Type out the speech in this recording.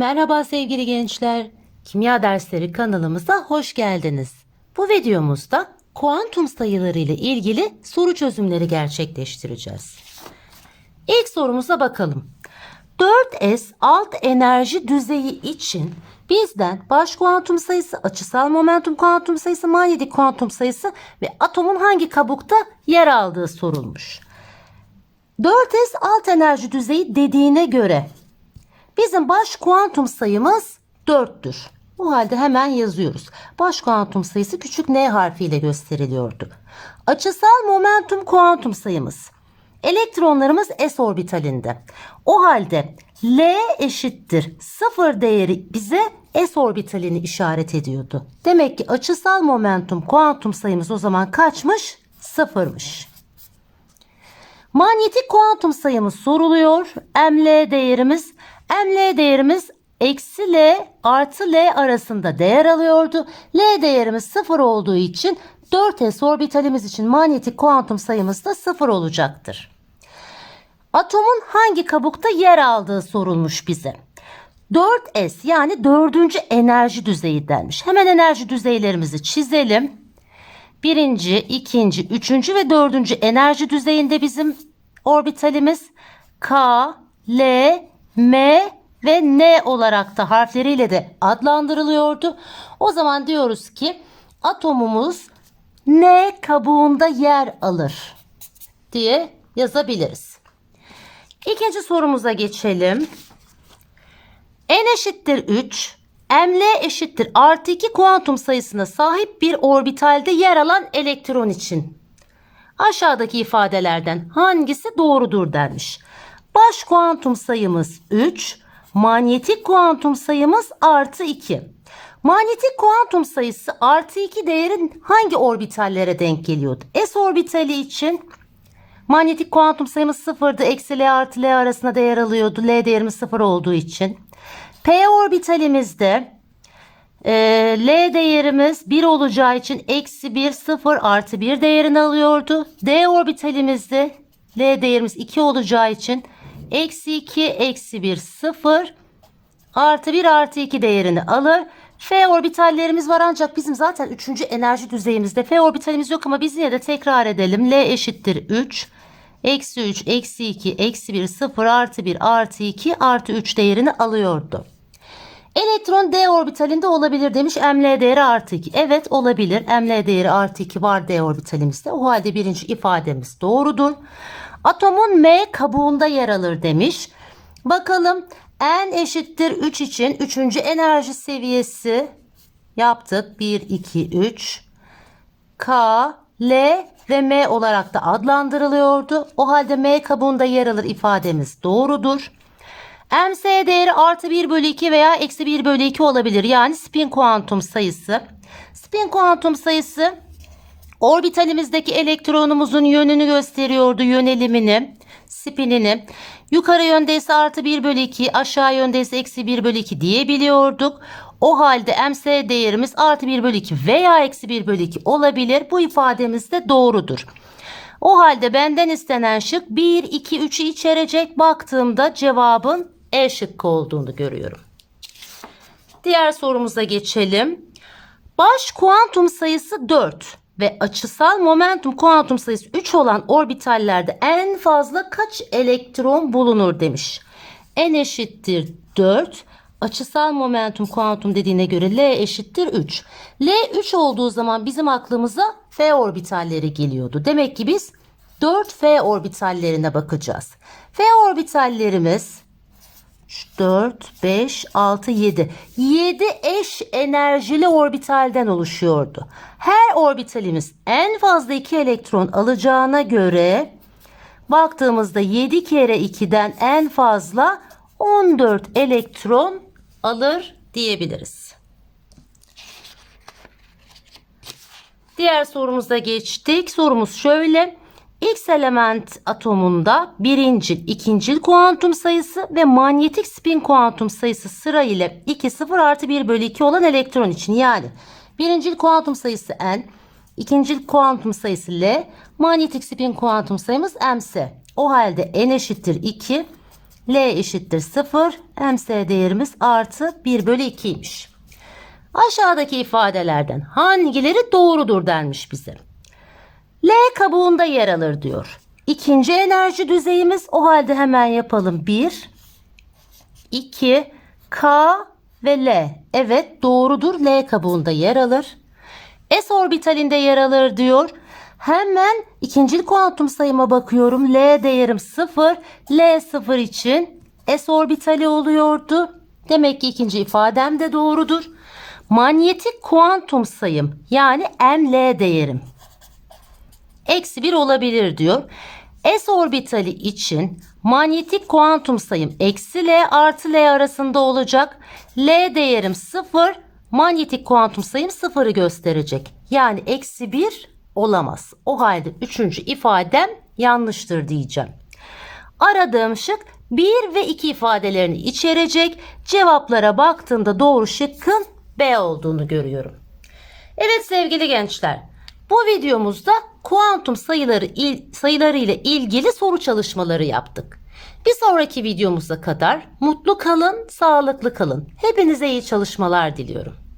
Merhaba sevgili gençler. Kimya dersleri kanalımıza hoş geldiniz. Bu videomuzda kuantum sayıları ile ilgili soru çözümleri gerçekleştireceğiz. İlk sorumuza bakalım. 4s alt enerji düzeyi için bizden baş kuantum sayısı, açısal momentum kuantum sayısı, manyetik kuantum sayısı ve atomun hangi kabukta yer aldığı sorulmuş. 4s alt enerji düzeyi dediğine göre Bizim baş kuantum sayımız 4'tür. O halde hemen yazıyoruz. Baş kuantum sayısı küçük n harfiyle gösteriliyordu. Açısal momentum kuantum sayımız. Elektronlarımız s orbitalinde. O halde L eşittir 0 değeri bize s orbitalini işaret ediyordu. Demek ki açısal momentum kuantum sayımız o zaman kaçmış? Sıfırmış. Manyetik kuantum sayımız soruluyor. ML değerimiz ML değerimiz eksi L artı L arasında değer alıyordu. L değerimiz 0 olduğu için 4s orbitalimiz için manyetik kuantum sayımız da 0 olacaktır. Atomun hangi kabukta yer aldığı sorulmuş bize. 4s yani dördüncü enerji düzeyi denmiş. Hemen enerji düzeylerimizi çizelim. Birinci, ikinci, üçüncü ve dördüncü enerji düzeyinde bizim orbitalimiz K, L, M ve N olarak da harfleriyle de adlandırılıyordu. O zaman diyoruz ki atomumuz N kabuğunda yer alır diye yazabiliriz. İkinci sorumuza geçelim. N eşittir 3, ML eşittir artı 2 kuantum sayısına sahip bir orbitalde yer alan elektron için. Aşağıdaki ifadelerden hangisi doğrudur denmiş. Baş kuantum sayımız 3, manyetik kuantum sayımız artı 2. Manyetik kuantum sayısı artı 2 değerin hangi orbitallere denk geliyordu? S orbitali için manyetik kuantum sayımız sıfırdı. Eksi L artı L arasında değer alıyordu. L değerimiz sıfır olduğu için. P orbitalimizde e, L değerimiz 1 olacağı için eksi 1 0 artı 1 değerini alıyordu. D orbitalimizde L değerimiz 2 olacağı için eksi 2 eksi 1 0 artı 1 artı 2 değerini alır. F orbitallerimiz var ancak bizim zaten 3. enerji düzeyimizde F orbitalimiz yok ama biz yine de tekrar edelim. L eşittir 3. Eksi 3, eksi 2, eksi 1, 0, artı 1, artı 2, artı 3 değerini alıyordu. Elektron D orbitalinde olabilir demiş. ML değeri artı 2. Evet olabilir. ML değeri artı 2 var D orbitalimizde. O halde birinci ifademiz doğrudur. Atomun M kabuğunda yer alır demiş. Bakalım N eşittir 3 için 3. enerji seviyesi yaptık. 1, 2, 3. K, L ve M olarak da adlandırılıyordu. O halde M kabuğunda yer alır ifademiz doğrudur. MC değeri artı 1 bölü 2 veya eksi 1 bölü 2 olabilir. Yani spin kuantum sayısı. Spin kuantum sayısı orbitalimizdeki elektronumuzun yönünü gösteriyordu. Yönelimini, spinini. Yukarı yöndeyse artı 1 bölü 2, aşağı yöndeyse eksi 1 bölü 2 diyebiliyorduk. O halde MC değerimiz artı 1 bölü 2 veya eksi 1 bölü 2 olabilir. Bu ifademiz de doğrudur. O halde benden istenen şık 1, 2, 3'ü içerecek. Baktığımda cevabın E şıkkı olduğunu görüyorum. Diğer sorumuza geçelim. Baş kuantum sayısı 4 ve açısal momentum kuantum sayısı 3 olan orbitallerde en fazla kaç elektron bulunur demiş. N eşittir 4. Açısal momentum kuantum dediğine göre L eşittir 3. L 3 olduğu zaman bizim aklımıza F orbitalleri geliyordu. Demek ki biz 4 F orbitallerine bakacağız. F orbitallerimiz 4, 5, 6, 7. 7 eş enerjili orbitalden oluşuyordu. Her orbitalimiz en fazla 2 elektron alacağına göre baktığımızda 7 kere 2'den en fazla 14 elektron alır diyebiliriz. Diğer sorumuza geçtik. Sorumuz şöyle. X element atomunda birincil, ikincil kuantum sayısı ve manyetik spin kuantum sayısı sıra ile 2, 0 artı 1 bölü 2 olan elektron için yani birincil kuantum sayısı N, ikincil kuantum sayısı L, manyetik spin kuantum sayımız MC. O halde N eşittir 2, L eşittir 0. MC değerimiz artı 1 bölü 2'ymiş. Aşağıdaki ifadelerden hangileri doğrudur denmiş bize. L kabuğunda yer alır diyor. İkinci enerji düzeyimiz o halde hemen yapalım. 1, 2, K ve L. Evet doğrudur. L kabuğunda yer alır. S orbitalinde yer alır diyor. Hemen ikincil kuantum sayıma bakıyorum. L değerim 0. L 0 için S orbitali oluyordu. Demek ki ikinci ifadem de doğrudur. Manyetik kuantum sayım yani ML değerim eksi 1 olabilir diyor. S orbitali için manyetik kuantum sayım eksi L artı L arasında olacak. L değerim 0, manyetik kuantum sayım 0'ı gösterecek. Yani eksi 1 olamaz. O halde üçüncü ifadem yanlıştır diyeceğim. Aradığım şık 1 ve 2 ifadelerini içerecek. Cevaplara baktığımda doğru şıkkın B olduğunu görüyorum. Evet sevgili gençler, bu videomuzda kuantum sayıları il, sayıları ile ilgili soru çalışmaları yaptık. Bir sonraki videomuza kadar mutlu kalın, sağlıklı kalın. Hepinize iyi çalışmalar diliyorum.